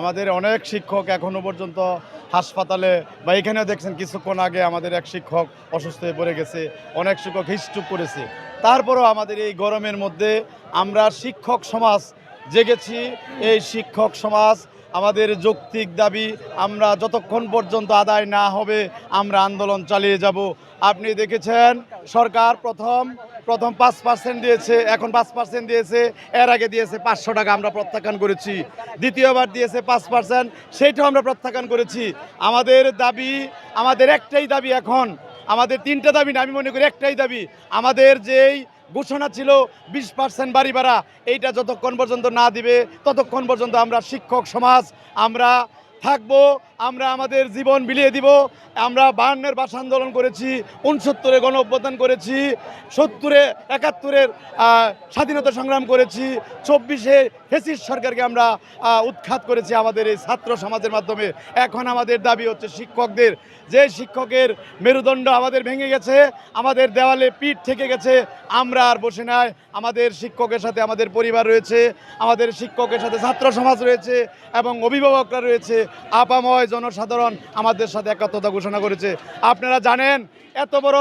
আমাদের অনেক শিক্ষক এখনও পর্যন্ত হাসপাতালে বা এখানেও দেখছেন কিছুক্ষণ আগে আমাদের এক শিক্ষক অসুস্থ হয়ে পড়ে গেছে, অনেক শিক্ষক হিস্টুক করেছে। তারপরও আমাদের এই গরমের মধ্যে আমরা শিক্ষক সমাজ জেগেছি এই শিক্ষক সমাজ, আমাদের যৌক্তিক দাবি, আমরা যতক্ষণ পর্যন্ত আদায় না হবে, আমরা আন্দোলন চালিয়ে যাব। আপনি দেখেছেন, সরকার প্রথম প্রথম পাঁচ পার্সেন্ট দিয়েছে, এখন পাঁচ পার্সেন্ট দিয়েছে, এর আগে দিয়েছে পাঁচশো টাকা আমরা প্রত্যাখ্যান করেছি। দ্বিতীয়বার দিয়েছে পাঁচ পার্সেন্ট সেইটাও আমরা প্রত্যাখ্যান করেছি। আমাদের দাবি, আমাদের একটাই দাবি এখন, আমাদের তিনটা দাবি না, আমি মনে করি একটাই দাবি, আমাদের যেই ঘোষণা ছিল বিশ পার্সেন্ট বাড়ি ভাড়া। এইটা যতক্ষণ পর্যন্ত না দিবে, ততক্ষণ পর্যন্ত আমরা শিক্ষক সমাজ, আমরা থাকব আমরা আমাদের জীবন বিলিয়ে দিব। আমরা বায়ান্নের ভাষা আন্দোলন করেছি, উনসত্তরে গণ অভ্যুত্থান করেছি, সত্তরে একাত্তরের স্বাধীনতা সংগ্রাম করেছি, চব্বিশে ফেসিস সরকারকে আমরা উৎখাত করেছি আমাদের এই ছাত্র সমাজের মাধ্যমে। এখন আমাদের দাবি হচ্ছে শিক্ষকদের, যে শিক্ষকের মেরুদণ্ড আমাদের ভেঙে গেছে, আমাদের দেওয়ালে পিঠ থেকে গেছে, আমরা আর বসে নাই। আমাদের শিক্ষকের সাথে আমাদের পরিবার রয়েছে, আমাদের শিক্ষকের সাথে ছাত্র সমাজ রয়েছে এবং অভিভাবকরা রয়েছে। আপাময় জনসাধারণ আমাদের সাথে একাত্মতা ঘোষণা করেছে। আপনারা জানেন, এত বড়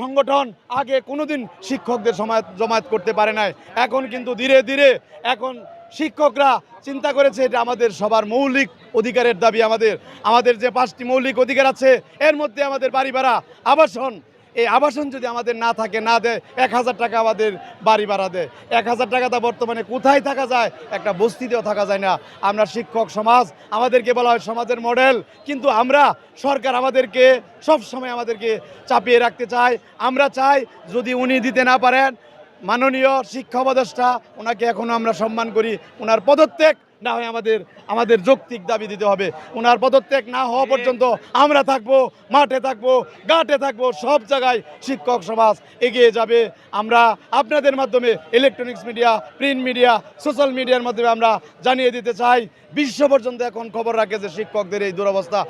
সংগঠন আগে কোনোদিন শিক্ষকদের সমাজ জমায়েত করতে পারে নাই। এখন কিন্তু ধীরে ধীরে এখন শিক্ষকরা চিন্তা করেছে, এটা আমাদের সবার মৌলিক অধিকারের দাবি আমাদের। আমাদের যে পাঁচটি মৌলিক অধিকার আছে, এর মধ্যে আমাদের বাড়ি ভাড়া, আবাসন এই আবাসন যদি আমাদের না থাকে, না দেয়, এক হাজার টাকা আমাদের বাড়ি ভাড়া দেয়। এক হাজার টাকাটা বর্তমানে কোথায় থাকা যায়? একটা বস্তিতেও থাকা যায় না। আমরা শিক্ষক সমাজ, আমাদেরকে বলা হয় সমাজের মডেল। কিন্তু আমরা, সরকার আমাদেরকে সব সময় আমাদেরকে চাপিয়ে রাখতে চায়। আমরা চাই, যদি উনি দিতে না পারেন, মাননীয় শিক্ষা উপদেষ্টা, ওনাকে এখনও আমরা সম্মান করি। ওনার পদত্যাগ না হয় আমাদের আমাদের যৌক্তিক দাবি দিতে হবে। ওনার পদত্যাগ না হওয়া পর্যন্ত আমরা থাকব, মাঠে থাকব গাটে থাকব, সব জায়গায় শিক্ষক সমাজ এগিয়ে যাবে। আমরা আপনাদের মাধ্যমে electronics media print media social মিডিয়ার মাধ্যমে আমরা জানিয়ে দিতে চাই, বিশ্ব পর্যন্ত এখন খবর রাখে যে শিক্ষকদের এই দুরবস্থা।